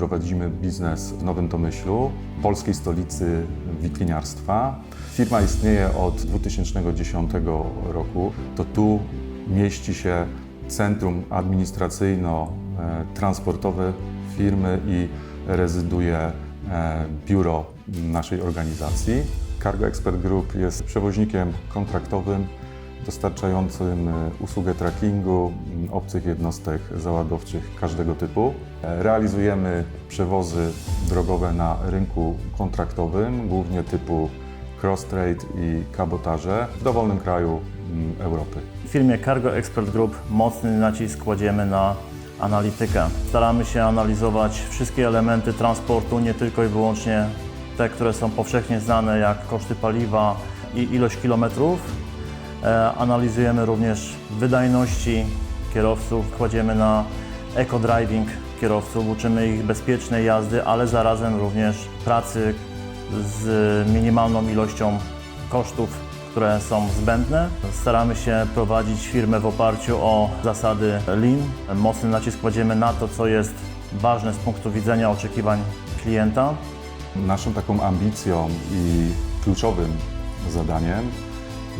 prowadzimy biznes w Nowym Tomyślu, polskiej stolicy wikliniarstwa. Firma istnieje od 2010 roku. To tu mieści się centrum administracyjno-transportowe firmy i rezyduje e, biuro naszej organizacji. Cargo Expert Group jest przewoźnikiem kontraktowym dostarczającym e, usługę trackingu obcych jednostek załadowczych każdego typu. E, Realizujemy przewozy drogowe na rynku kontraktowym, głównie typu cross-trade i kabotaże w dowolnym kraju Europy. W firmie Cargo Expert Group mocny nacisk kładziemy na analitykę. Staramy się analizować wszystkie elementy transportu, nie tylko i wyłącznie te, które są powszechnie znane, jak koszty paliwa i ilość kilometrów. E, Analizujemy również wydajności kierowców, kładziemy na eco-driving kierowców, uczymy ich bezpiecznej jazdy, ale zarazem również pracy z minimalną ilością kosztów, które są zbędne. Staramy się prowadzić firmę w oparciu o zasady Lean. Mocny nacisk kładziemy na to, co jest ważne z punktu widzenia oczekiwań klienta. Naszą taką ambicją i kluczowym zadaniem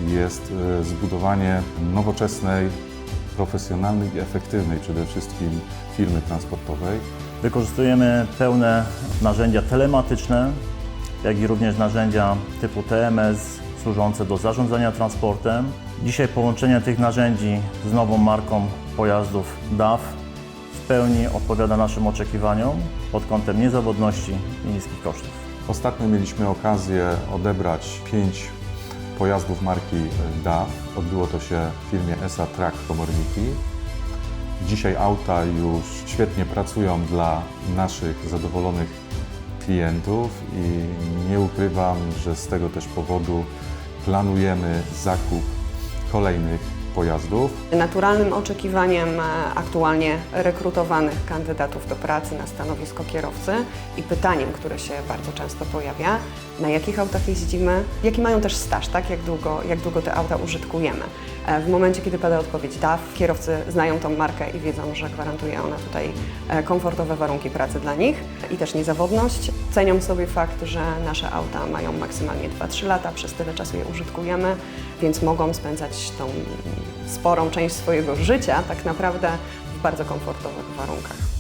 jest e, zbudowanie nowoczesnej, profesjonalnej i efektywnej przede wszystkim firmy transportowej. Wykorzystujemy pełne narzędzia telematyczne, jak i również narzędzia typu TMS służące do zarządzania transportem. Dzisiaj połączenie tych narzędzi z nową marką pojazdów DAF w pełni odpowiada naszym oczekiwaniom pod kątem niezawodności i niskich kosztów. Ostatnio mieliśmy okazję odebrać pięć pojazdów marki DAF. Odbyło to się w firmie ESA Track Komorniki. Dzisiaj auta już świetnie pracują dla naszych zadowolonych klientów i nie ukrywam, że z tego też powodu planujemy zakup kolejnych pojazdów. Naturalnym oczekiwaniem e, aktualnie rekrutowanych kandydatów do pracy na stanowisko kierowcy i pytaniem, które się bardzo często pojawia, na jakich autach jeździmy, jaki mają też staż, tak? jak, długo, jak długo te auta użytkujemy. E, W momencie, kiedy pada odpowiedź DAF, kierowcy znają tą markę i wiedzą, że gwarantuje ona tutaj e, komfortowe warunki pracy dla nich i też niezawodność. Cenią sobie fakt, że nasze auta mają maksymalnie 2-3 lata, przez tyle czasu je użytkujemy, więc mogą spędzać tą sporą część swojego życia tak naprawdę w bardzo komfortowych warunkach.